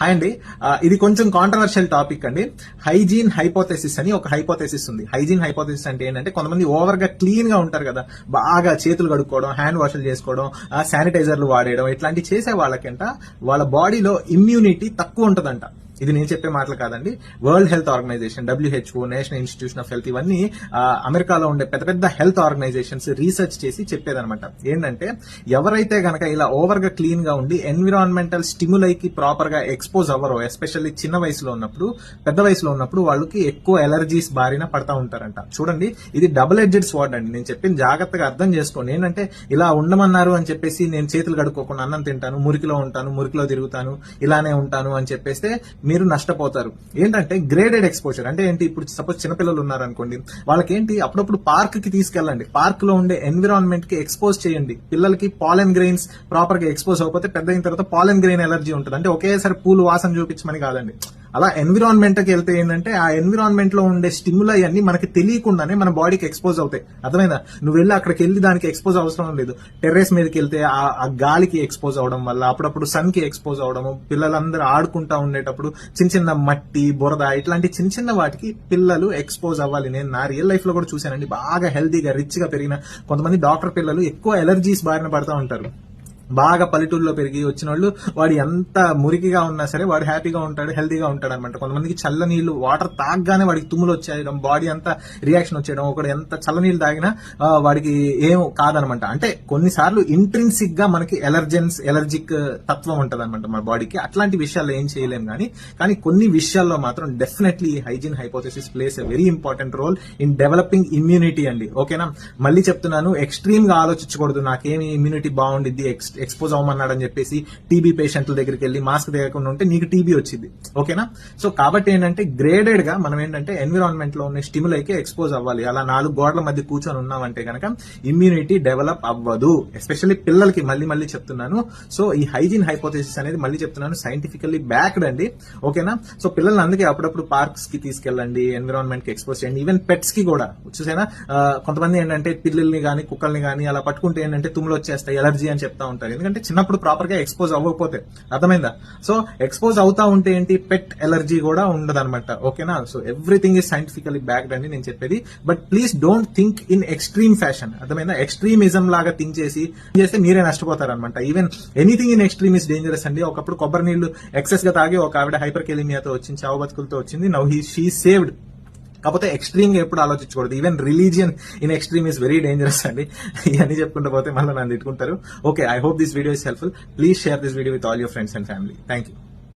Hi అండి. ఇది కొంచెం కాంట్రవర్షియల్ టాపిక్ అండి. హైజీన్ హైపోథెసిస్ అని ఒక హైపోథెసిస్ ఉంది. హైజీన్ హైపోథెసిస్ అంటే ఏంటంటే కొంతమంది ఓవర్గా క్లీన్గా ఉంటారు కదా. బాగా చేతులు కడుక్కోవడం హ్యాండ్ వాష్లు చేసుకోవడం శానిటైజర్లు వాడేయడం ఇట్లాంటివి చేసే వాళ్ళకంట వాళ్ళ బాడీలో ఇమ్యూనిటీ తక్కువ ఉంటుందంట. ఇది నేను చెప్పే మాటలు కాదండి. World health organization WHO national institution of health ఇవన్నీ అమెరికాలో ఉండే పెద్ద పెద్ద హెల్త్ ఆర్గనైజేషన్స్ రీసెర్చ్ చేసి చెప్పేదన్నమాట. ఏంటంటే ఎవరైతే గనక ఇలా ఓవర్గా క్లీన్గా ఉండి ఎన్విరాన్మెంటల్ స్టిములైకి ప్రాపర్గా ఎక్స్పోజ్ అవ్వరో ఎస్పెషల్లీ చిన్న వయసులో ఉన్నప్పుడు పెద్ద వయసులో ఉన్నప్పుడు వాళ్ళకి ఎక్కువ ఎలర్జీస్ బారిన పడతా ఉంటారంట. చూడండి ఇది డబుల్ ఎడ్జెడ్ స్వాడ్ అండి. నేను చెప్పింది జాగ్రత్తగా అర్థం చేసుకోండి. ఏంటంటే ఇలా ఉండమన్నారు అని చెప్పేసి నేను చేతులు కడుక్కోకుండా అన్నం తింటాను మురికిలో ఉంటాను మురికిలో తిరుగుతాను ఇలానే ఉంటాను అని చెప్పేస్తే మీరు నష్టపోతారు. ఏంటంటే గ్రేడెడ్ ఎక్స్పోజర్ అంటే ఏంటి? ఇప్పుడు సపోజ్ చిన్నపిల్లలు ఉన్నారనుకోండి వాళ్ళకి ఏంటి అప్పుడప్పుడు పార్క్కి తీసుకెళ్ళండి. పార్క్లో ఉండే ఎన్విరాన్మెంట్కి ఎక్స్పోజ్ చేయండి. పిల్లలకి పాలెన్ గ్రెయిన్స్ ప్రాపర్గా ఎక్స్పోజ్ అవ్వకపోతే పెద్ద అయిన తర్వాత పాలెన్ గ్రెయిన్ ఎలర్జీ ఉంటుంది. అంటే ఒకేసారి పూలు వాసన చూపించమని కాదండి. అలా ఎన్విరాన్మెంట్కి వెళ్తే ఏంటంటే ఆ ఎన్విరాన్మెంట్లో ఉండే స్టిములై అన్ని మనకి తెలియకుండానే మన బాడీకి ఎక్స్పోజ్ అవుతాయి. అర్థమైందా? నువ్వు వెళ్ళి అక్కడికి వెళ్ళి దానికి ఎక్స్పోజ్ అవసరం లేదు. టెర్రస్ మీదకి వెళ్తే ఆ ఆ గాలికి ఎక్స్పోజ్ అవడం వల్ల అప్పుడప్పుడు సన్కి ఎక్స్పోజ్ అవడము పిల్లలందరూ ఆడుకుంటా ఉండేటప్పుడు చిన్న చిన్న మట్టి బురద ఇట్లాంటి చిన్న చిన్న వాటికి పిల్లలు ఎక్స్పోజ్ అవ్వాలి. నేను నా రియల్ లైఫ్లో కూడా చూశానండి. బాగా హెల్తీగా రిచ్గా పెరిగిన కొంతమంది డాక్టర్ పిల్లలు ఎక్కువ ఎలర్జీస్ బారిన పడతా ఉంటారు. బాగా పల్లెటూరులో పెరిగి వచ్చిన వాళ్ళు వాడు ఎంత మురికిగా ఉన్నా సరే వాడు హ్యాపీగా ఉంటాడు హెల్తీగా ఉంటాడు అనమాట కొంతమందికి చల్ల నీళ్ళు వాటర్ తాగగానే వాడికి తుమ్ములు వచ్చేయడం బాడీ అంతా రియాక్షన్ వచ్చేయడం ఒకడు ఎంత చల్ల నీళ్ళు తాగినా వాడికి ఏం కాదనమాట అంటే కొన్నిసార్లు ఇంట్రిన్సిక్గా మనకి ఎలర్జెన్స్ ఎలర్జిక్ తత్వం ఉంటది అనమాట మన బాడీకి. అట్లాంటి విషయాల్లో ఏం చేయలేం కానీ కానీ కొన్ని విషయాల్లో మాత్రం definitely hygiene hypothesis plays a very important role in developing immunity అండి. ఓకేనా? మళ్ళీ చెప్తున్నాను ఎక్స్ట్రీమ్గా ఆలోచించకూడదు. నాకేమి ఇమ్యూనిటీ బాగుండిద్ది ఎక్స్పోజ్ అవ్వమన్నాడని చెప్పేసి టీబీ పేషెంట్ల దగ్గరికి వెళ్ళి మాస్క్ దిగకుండా ఉంటే నీకు టీబీ వచ్చింది. ఓకేనా? సో కాబట్టి ఏంటంటే గ్రేడెడ్గా మనం ఏంటంటే ఎన్విరాన్మెంట్లో ఉన్న స్టిములైకి ఎక్స్పోజ్ అవ్వాలి. అలా నాలుగు గోడల మధ్య కూర్చొని ఉన్నామంటే కనుక ఇమ్యూనిటీ డెవలప్ అవ్వదు. ఎస్పెషల్లీ పిల్లలకి మళ్ళీ మళ్ళీ చెప్తున్నాను. సో ఈ హైజీన్ హైపోథెసిస్ అనేది మళ్ళీ చెప్తున్నాను. సైంటిఫికల్లీ బ్యాక్డ్ అండి. ఓకేనా? సో పిల్లల్ని అందుకే అప్పుడప్పుడు పార్క్స్కి తీసుకెళ్ళండి ఎన్విరాన్మెంట్కి ఎక్స్పోజ్ చేయండి. ఈవెన్ పెట్స్కి కూడా. చూసేనా కొంతమంది ఏంటంటే పిల్లల్ని కానీ కుక్కల్ని కానీ అలా పట్టుకుంటే ఏంటంటే తుమ్ములు వచ్చేస్తాయి ఎలర్జీ అని చెప్తా ఉంటారు. ఎందుకంటే చిన్నప్పుడు ప్రాపర్గా ఎక్స్పోజ్ అవ్వకపోతే. అర్థమైందా? సో ఎక్స్పోజ్ అవుతా ఉంటే ఏంటి? పెట్ ఎలర్జీ కూడా ఉండదన్నమాట. ఓకేనా? So everything is scientifically backed అని నేను చెప్పేది. But please don't think in extreme fashion అర్థమైందా? ఎక్స్ట్రీమిజం లాగా థింక్ చేసి చేస్తే మీరే నష్టపోతారనమాట even anything in extreme is dangerous అండి. ఒకప్పుడు కొబ్బరి నీళ్ళు ఎక్సెస్గా తాగి ఒక ఆవిడ హైపర్ కెలిమియాతో వచ్చింది చావు బతుకులతో వచ్చింది. నౌ హీ షీ సేవ్డ్ కాకపోతే ఎక్స్ట్రీమ్గా ఎప్పుడు ఆలోచించకూడదు. Even religion in extreme is very dangerous అండి. ఇవన్నీ చెప్పుకుంటూ పోతే మళ్ళీ నన్ను తిట్టుకుంటారు. Okay I hope this video is helpful please share this video with all your friends and family thank you